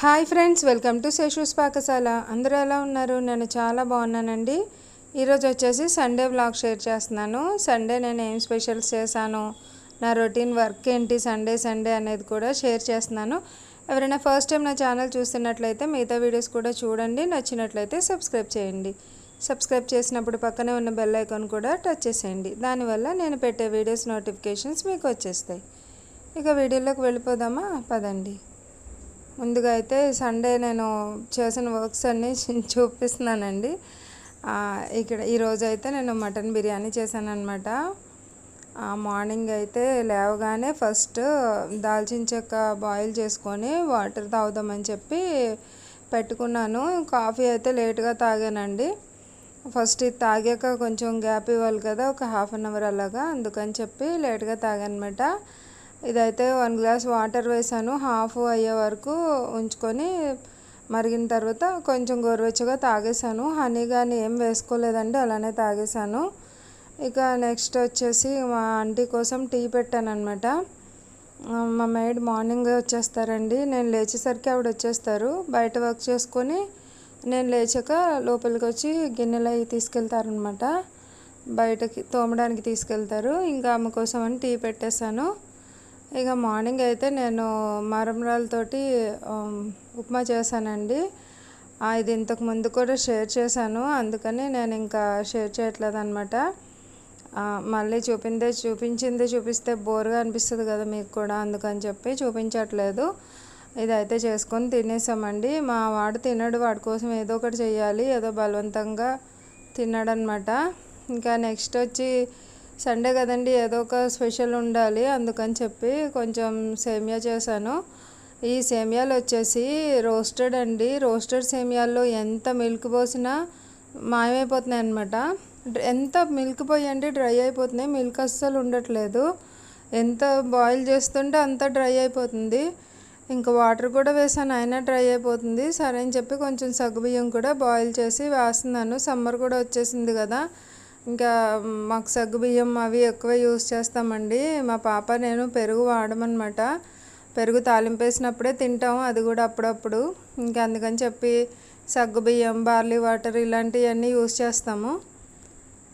Hi friends welcome to Seshu's Pakasala. అందరూ ఎలా ఉన్నారు? నేను చాలా బాగున్నానండి. ఈరోజు వచ్చేసి సండే వ్లాగ్ షేర్ చేస్తున్నాను. సండే నేను ఏం స్పెషల్స్ చేశాను? నా రొటీన్ వర్క్ ఏంటి? సండే సండే అనేది కూడా షేర్ చేస్తున్నాను. ఎవరైనా ఫస్ట్ టైం నా ఛానల్ చూస్తున్నట్లయితే మిగతా వీడియోస్ కూడా చూడండి. నచ్చినట్లయితే సబ్స్క్రైబ్ చేయండి. సబ్స్క్రైబ్ చేసినప్పుడు పక్కనే ఉన్న బెల్ ఐకాన్ కూడా టచ్ చేసేయండి. దానివల్ల నేను పెట్టే వీడియోస్ నోటిఫికేషన్స్ మీకు వచ్చేస్తాయి. ఇక వీడియోలోకి వెళ్ళిపోదామా? పదండి. ముందుగా అయితే సండే నేను చేసిన వర్క్స్ అన్నీ చూపిస్తున్నానండి. ఇక్కడ ఈరోజు అయితే నేను మటన్ బిర్యానీ చేశాను అనమాట మార్నింగ్ అయితే లేవగానే ఫస్ట్ దాల్చిన చెక్క బాయిల్ చేసుకొని వాటర్ తాగుదామని చెప్పి పెట్టుకున్నాను. కాఫీ అయితే లేట్గా తాగానండి. ఫస్ట్ ఇది తాగాక కొంచెం గ్యాప్ ఇవ్వాలి కదా ఒక హాఫ్ అన్ అవర్ అలాగా అందుకని చెప్పి లేట్గా తాగానమాట ఇదైతే వన్ గ్లాస్ వాటర్ వేసాను. హాఫ్ అయ్యే వరకు ఉంచుకొని మరిగిన తర్వాత కొంచెం గోరువెచ్చగా తాగేసాను. హనీ కానీ ఏం వేసుకోలేదండి అలానే తాగేసాను. ఇక నెక్స్ట్ వచ్చేసి మా ఆంటీ కోసం టీ పెట్టాను అనమాట మా మేడ్ మార్నింగ్ వచ్చేస్తారండి. నేను లేచేసరికి ఆవిడ వచ్చేస్తారు. బయట వర్క్ చేసుకొని నేను లేచాక లోపలికి వచ్చి గిన్నెలు అవి తీసుకెళ్తారనమాట బయటకి తోమడానికి తీసుకెళ్తారు. ఇంకా ఆమె కోసం అని టీ పెట్టేశాను. ఇక మార్నింగ్ అయితే నేను మరమరాలతోటి ఉప్మా చేశానండి. ఇది ఇంతకు ముందు కూడా షేర్ చేశాను. అందుకని నేను ఇంకా షేర్ చేయట్లేదు అనమాట మళ్ళీ చూపిందే చూపించిందే చూపిస్తే బోర్గా అనిపిస్తుంది కదా మీకు కూడా అందుకని చెప్పి చూపించట్లేదు. ఇదైతే చేసుకొని తినేసామండి. మా వాడు తినడు వాడి కోసం ఏదో ఒకటి చేయాలి ఏదో బలవంతంగా తిన్నాడనమాట ఇంకా నెక్స్ట్ వచ్చి సండే కదండి ఏదో ఒక స్పెషల్ ఉండాలి. అందుకని చెప్పి కొంచెం సేమియా చేశాను. ఈ సేమియాలు వచ్చేసి రోస్టెడ్ అండి. రోస్టెడ్ సేమియాల్లో ఎంత మిల్క్ పోసినా మాయమైపోతున్నాయి అనమాట ఎంత మిల్క్ పోయండి డ్రై అయిపోతున్నాయి. మిల్క్ అస్సలు ఉండట్లేదు. ఎంత బాయిల్ చేస్తుంటే అంత డ్రై అయిపోతుంది. ఇంకా వాటర్ కూడా వేసాను అయినా డ్రై అయిపోతుంది. సరే అని చెప్పి కొంచెం సగ్గుబియ్యం కూడా బాయిల్ చేసి వేస్తున్నాను. సమ్మర్ కూడా వచ్చేసింది కదా. ఇంకా మాకు సగ్గుబియ్యం అవి ఎక్కువ యూస్ చేస్తామండి. మా పాప నేను పెరుగు వాడమన్నమాట. పెరుగు తాలింపేసినప్పుడే తింటాం అది కూడా అప్పుడప్పుడు. ఇంకా అందుకని చెప్పి సగ్గుబియ్యం బార్లీ వాటర్ ఇలాంటివన్నీ యూస్ చేస్తాము.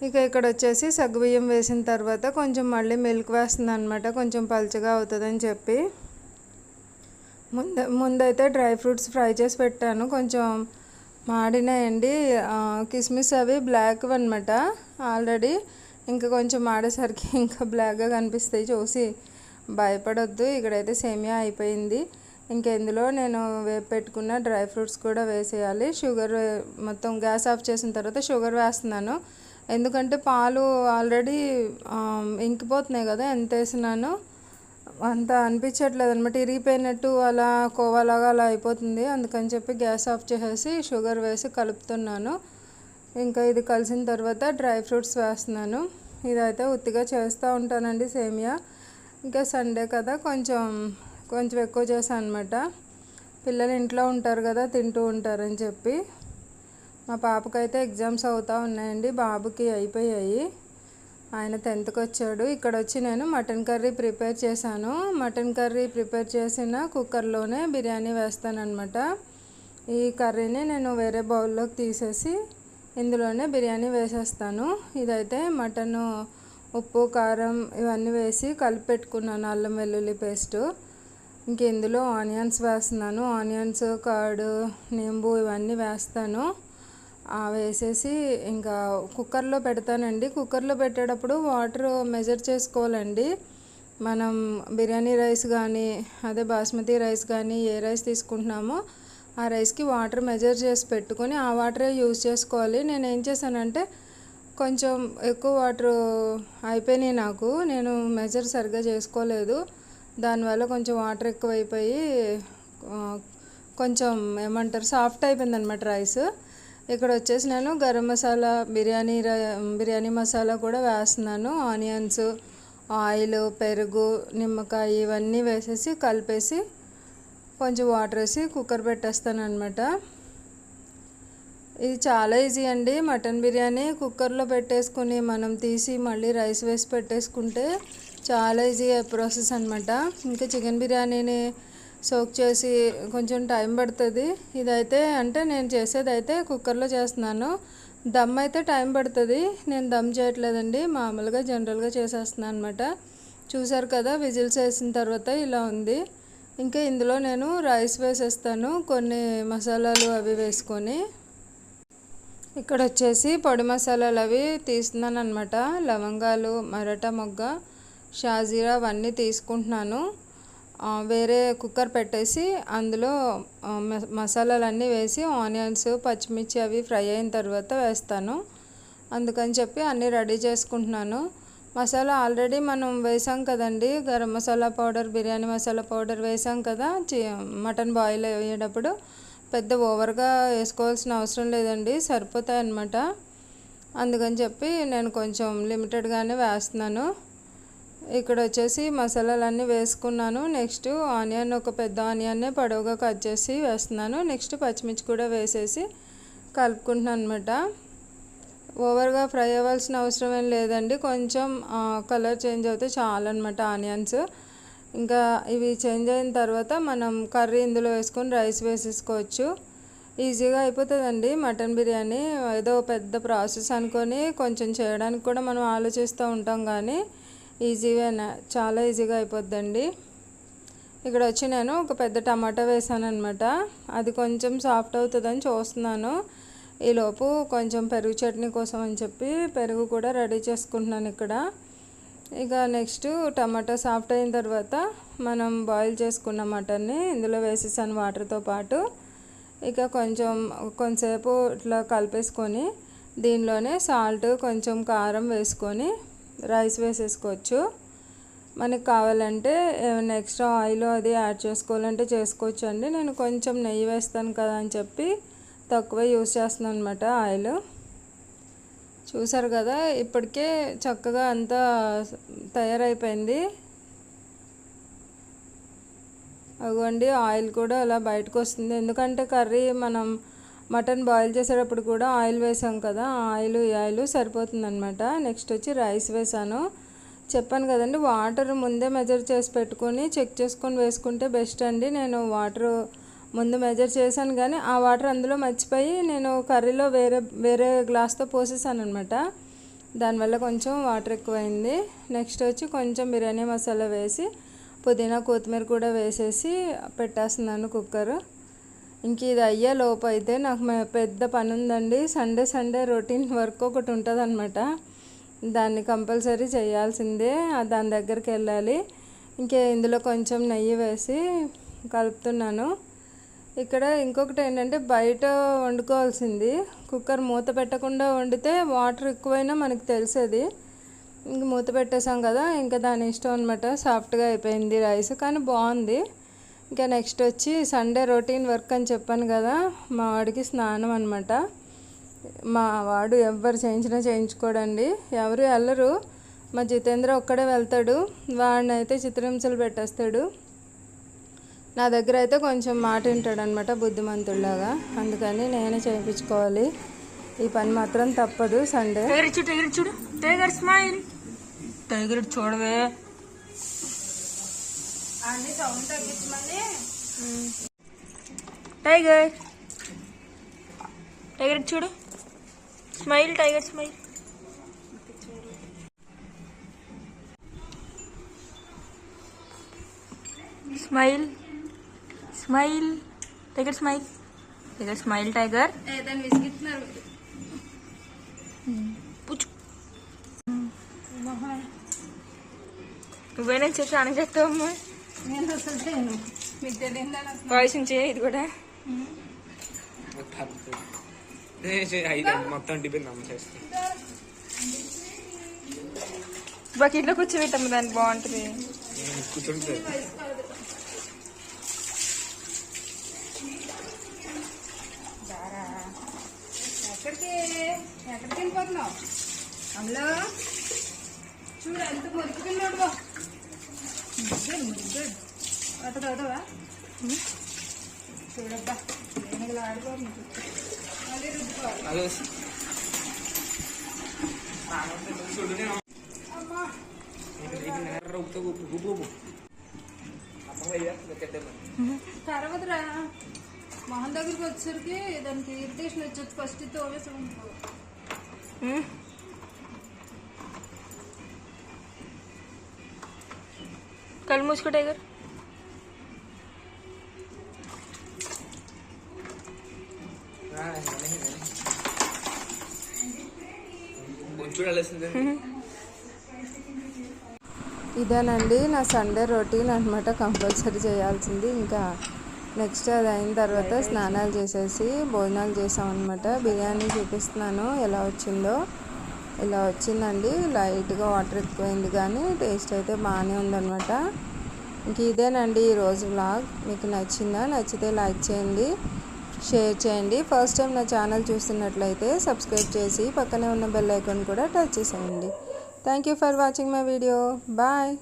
ఇక ఇక్కడ వచ్చేసి సగ్గుబియ్యం వేసిన తర్వాత కొంచెం మళ్ళీ మిల్క్ వేస్తుంది అనమాట కొంచెం పలుచగా అవుతుందని చెప్పి. ముందు ముందైతే డ్రై ఫ్రూట్స్ ఫ్రై చేసి పెట్టాను. కొంచెం మాడినాయండి. కిస్మిస్ అవి బ్లాక్ అనమాట ఆల్రెడీ ఇంకా కొంచెం ఆడేసరికి ఇంకా బ్లాక్గా కనిపిస్తాయి చూసి భయపడొద్దు. ఇక్కడైతే సేమియా అయిపోయింది. ఇంకా ఇందులో నేను వేపు పెట్టుకున్న డ్రై ఫ్రూట్స్ కూడా వేసేయాలి. షుగర్ మొత్తం గ్యాస్ ఆఫ్ చేసిన తర్వాత షుగర్ వేస్తున్నాను. ఎందుకంటే పాలు ఆల్రెడీ ఇంకిపోతున్నాయి కదా ఎంత వేసినాను. అంత అనిపించట్లేదు అనమాట ఇరిగిపోయినట్టు అలా కోవాలాగా అలా అయిపోతుంది. అందుకని చెప్పి గ్యాస్ ఆఫ్ చేసేసి షుగర్ వేసి కలుపుతున్నాను. ఇంకా ఇది కలిసిన తర్వాత డ్రై ఫ్రూట్స్ వేస్తున్నాను. ఇదైతే ఉత్తిగా చేస్తూ ఉంటానండి సేమియా. ఇంకా సండే కదా కొంచెం కొంచెం ఎక్కువ చేశాను అనమాట పిల్లలు ఇంట్లో ఉంటారు కదా తింటూ ఉంటారని చెప్పి. మా పాపకైతే ఎగ్జామ్స్ అవుతూ ఉన్నాయండి బాబుకి అయిపోయాయి. ఆయన టెన్త్కి వచ్చాడు. ఇక్కడ వచ్చి నేను మటన్ కర్రీ ప్రిపేర్ చేశాను. మటన్ కర్రీ ప్రిపేర్ చేసిన కుక్కర్లోనే బిర్యానీ వేస్తానన్నమాట. ఈ కర్రీని నేను వేరే బౌల్లోకి తీసేసి ఇందులోనే బిర్యానీ వేసేస్తాను. ఇదైతే మటన్ ఉప్పు కారం ఇవన్నీ వేసి కలిపి పెట్టుకున్నాను అల్లం వెల్లుల్లి పేస్టు. ఇంక ఇందులో ఆనియన్స్ వేస్తున్నాను. ఆనియన్స్ కర్డ్ నింబు ఇవన్నీ వేస్తాను. వేసేసి ఇంకా కుక్కర్లో పెడతానండి. కుక్కర్లో పెట్టేటప్పుడు వాటర్ మెజర్ చేసుకోవాలండి. మనం బిర్యానీ రైస్ కానీ అదే బాస్మతి రైస్ కానీ ఏ రైస్ తీసుకుంటున్నామో ఆ రైస్కి వాటర్ మెజర్ చేసి పెట్టుకొని ఆ వాటరే యూజ్ చేసుకోవాలి. నేను ఏం చేశానంటే కొంచెం ఎక్కువ వాటర్ అయిపోయినాయి నాకు. నేను మెజర్ సరిగ్గా చేసుకోలేదు. దానివల్ల కొంచెం వాటర్ ఎక్కువైపోయి కొంచెం ఏమంటారు సాఫ్ట్ అయిపోయింది అనమాట రైస్. ఇక్కడ వచ్చేసి నేను గరం మసాలా బిర్యానీ బిర్యానీ మసాలా కూడా వేస్తున్నాను. ఆనియన్స్ ఆయిల్ పెరుగు నిమ్మకాయ ఇవన్నీ వేసేసి కలిపేసి కొంచెం వాటర్ వేసి కుక్కర్ పెట్టేస్తాను అనమాట ఇది చాలా ఈజీ అండి. మటన్ బిర్యానీ కుక్కర్లో పెట్టేసుకుని మనం తీసి మళ్ళీ రైస్ వేసి పెట్టేసుకుంటే చాలా ఈజీ ప్రాసెస్ అనమాట ఇంకా చికెన్ బిర్యానీని సోక్ చేసి కొంచెం టైం పడుతుంది. ఇదైతే అంటే నేను చేసేది అయితే కుక్కర్లో చేస్తున్నాను. దమ్ అయితే టైం పడుతుంది. నేను దమ్ చేయట్లేదండి. మామూలుగా జనరల్గా చేసేస్తున్నాను అనమాట చూసారు కదా విజిల్స్ వేసిన తర్వాత ఇలా ఉంది. ఇంకా ఇందులో నేను రైస్ వేసేస్తాను కొన్ని మసాలాలు అవి వేసుకొని. ఇక్కడ వచ్చేసి పొడి మసాలాలు అవి తీస్తున్నాను అనమాట లవంగాలు మరట మొగ్గ షాజీరా అవన్నీ తీసుకుంటున్నాను. వేరే కుక్కర్ పెట్టేసి అందులో మసాలాలన్నీ వేసి ఆనియన్స్ పచ్చిమిర్చి అవి ఫ్రై అయిన తర్వాత వేస్తాను. అందుకని చెప్పి అన్నీ రెడీ చేసుకుంటున్నాను. మసాలా ఆల్రెడీ మనం వేసాం కదండి. గరం మసాలా పౌడర్ బిర్యానీ మసాలా పౌడర్ వేసాం కదా. చి మటన్ బాయిల్ అయ్యేటప్పుడు పెద్ద ఓవర్గా వేసుకోవాల్సిన అవసరం లేదండి. సరిపోతాయి అన్నమాట. అందుకని చెప్పి నేను కొంచెం లిమిటెడ్గానే వేస్తున్నాను. ఇక్కడ వచ్చేసి మసాలాలన్నీ వేసుకున్నాను. నెక్స్ట్ ఆనియన్ ఒక పెద్ద ఆనియన్నే పొడవుగా కట్ చేసి వేస్తున్నాను. నెక్స్ట్ పచ్చిమిర్చి కూడా వేసేసి కలుపుకుంటున్నాను అనమాట ఓవర్గా ఫ్రై అవ్వాల్సిన అవసరం ఏం లేదండి. కొంచెం కలర్ చేంజ్ అవుతే చాలు అనమాట ఆనియన్స్. ఇంకా ఇవి చేంజ్ అయిన తర్వాత మనం కర్రీ ఇందులో వేసుకొని రైస్ వేసేసుకోవచ్చు. ఈజీగా అయిపోతుందండి మటన్ బిర్యానీ. ఏదో పెద్ద ప్రాసెస్ అనుకొని కొంచెం చేయడానికి కూడా మనం ఆలోచిస్తూ ఉంటాం కానీ ఈజీగా చాలా ఈజీగా అయిపోద్దండి. ఇక్కడ వచ్చి నేను ఒక పెద్ద టమాటా వేసాను అనమాట అది కొంచెం సాఫ్ట్ అవుతుందని చూస్తున్నాను. ఈలోపు కొంచెం పెరుగు చట్నీ కోసం అని చెప్పి పెరుగు కూడా రెడీ చేసుకుంటున్నాను ఇక్కడ. ఇక నెక్స్ట్ టమాటా సాఫ్ట్ అయిన తర్వాత మనం బాయిల్ చేసుకున్న మటన్ని ఇందులో వేసేసాను వాటర్తో పాటు. ఇక కొంచెం కొంతసేపు ఇట్లా కలిపేసుకొని దీనిలోనే సాల్ట్ కొంచెం కారం వేసుకొని రైస్ వేసేసుకోవచ్చు. మనకి కావాలంటే ఏమైనా ఎక్స్ట్రా ఆయిల్ అది యాడ్ చేసుకోవాలంటే చేసుకోవచ్చు అండి నేను కొంచెం నెయ్యి వేస్తాను కదా అని చెప్పి తక్కువ యూస్ చేస్తున్నాను అనమాట ఆయిల్. చూసారు కదా ఇప్పటికే చక్కగా అంతా తయారైపోయింది. అదిగోండి ఆయిల్ కూడా అలా బయటకు వస్తుంది. ఎందుకంటే కర్రీ మనం మటన్ బాయిల్ చేసేటప్పుడు కూడా ఆయిల్ వేసాం కదా ఆయిల్ ఈ ఆయిల్ సరిపోతుందనమాట నెక్స్ట్ వచ్చి రైస్ వేసాను. చెప్పాను కదండి వాటర్ ముందే మెజర్ చేసి పెట్టుకొని చెక్ చేసుకొని వేసుకుంటే బెస్ట్ అండి. నేను వాటర్ ముందు మెజర్ చేశాను కానీ ఆ వాటర్ అందులో మర్చిపోయి నేను కర్రీలో వేరే వేరే గ్లాస్తో పోసేసాను అనమాట దానివల్ల కొంచెం వాటర్ ఎక్కువైంది. నెక్స్ట్ వచ్చి కొంచెం బిర్యానీ మసాలా వేసి పుదీనా కొత్తిమీర కూడా వేసేసి పెట్టేస్తున్నాను కుక్కర్ ఇంక ఇది అయ్యే లోపు అయితే నాకు పెద్ద పని ఉందండి సండే సండే రొటీన్ వర్క్ ఒకటి ఉంటుంది అనమాట దాన్ని కంపల్సరీ చేయాల్సిందే. దాని దగ్గరికి వెళ్ళాలి. ఇంకే ఇందులో కొంచెం నెయ్యి వేసి కలుపుతున్నాను. ఇక్కడ ఇంకొకటి ఏంటంటే బయట వండుకోవాల్సింది. కుక్కర్ మూత పెట్టకుండా వండితే వాటర్ ఎక్కువైనా మనకు తెలిసేది. ఇంక మూత పెట్టేసాం కదా ఇంకా దాని ఇష్టం అనమాట సాఫ్ట్గా అయిపోయింది రైస్ కానీ బాగుంది. ఇంకా నెక్స్ట్ వచ్చి సండే రొటీన్ వర్క్ అని చెప్పాను కదా మా వాడికి స్నానం అనమాట మా వాడు ఎవరు చేయించినా చేయించుకోడండి. ఎవరు వెళ్ళరు. మా జితేంద్ర ఒక్కడే వెళ్తాడు. వాడినైతే చిత్రహింసలు పెట్టేస్తాడు. నా దగ్గర అయితే కొంచెం మాట వింటాడు అనమాట బుద్ధిమంతుడిలాగా అందుకని నేనే చేయించుకోవాలి. ఈ పని మాత్రం తప్పదు సండే. టైగర్ చూడు టైగర్ చూడు టైగర్ స్మైల్. టైగర్ చూడవే. అన్ని సౌండ్ తగ్గించమని టైగర్. టైగర్ చూడు. Smile tiger smile. Smile. Smile tiger smile tiger smile tiger నువ్వేనా చేసి అని తెలియదా వాయిస్ నుంచి ఇది కూడా. మొత్తం బకెట్లో కూర్చోబెట్టమ్మ దానికి బాగుంటుంది. కూర్చుంటుంది ఎక్కడికి? ఎక్కడికి వెళ్ళిపోతున్నావు? అందులో చూడు ఎంత మురికితున్నాడు బా. ముగ్గురు ముగ్గురు అటు చదవా చూడబ్బా ఏనుగులు ఆడుకో మళ్ళీ రుద్దుకోవాలి. అమ్మా. ఉప్పు తర్వాతరా మొహం దగ్గరికి వచ్చేసరికి దానికి ఇరిటేషన్ వచ్చేది ఫస్ట్ తోవేసి ఉంటావు కళ్ళు మూసుకో టైగర్. చూడాల్సిందే ఇదేనండి నా సండే రొటీన్ అనమాట కంపల్సరీ చేయాల్సింది. ఇంకా నెక్స్ట్ అది అయిన తర్వాత స్నానాలు చేసేసి భోజనాలు చేసామన్నమాట బిర్యానీ చూపిస్తున్నాను ఎలా వచ్చిందో. ఇలా వచ్చిందండి లైట్గా వాటర్ ఎక్కిపోయింది కానీ టేస్ట్ అయితే బాగానే ఉందన్నమాట. ఇంక ఇదేనండి ఈరోజు వ్లాగ్. మీకు నచ్చిందా? నచ్చితే లైక్ చేయండి షేర్ చేయండి. ఫస్ట్ టైం నా ఛానల్ చూస్తున్నట్లయితే సబ్స్క్రైబ్ చేసి పక్కనే ఉన్న బెల్ ఐకాన్ కూడా టచ్ చేసేయండి. Thank you for watching my video. Bye.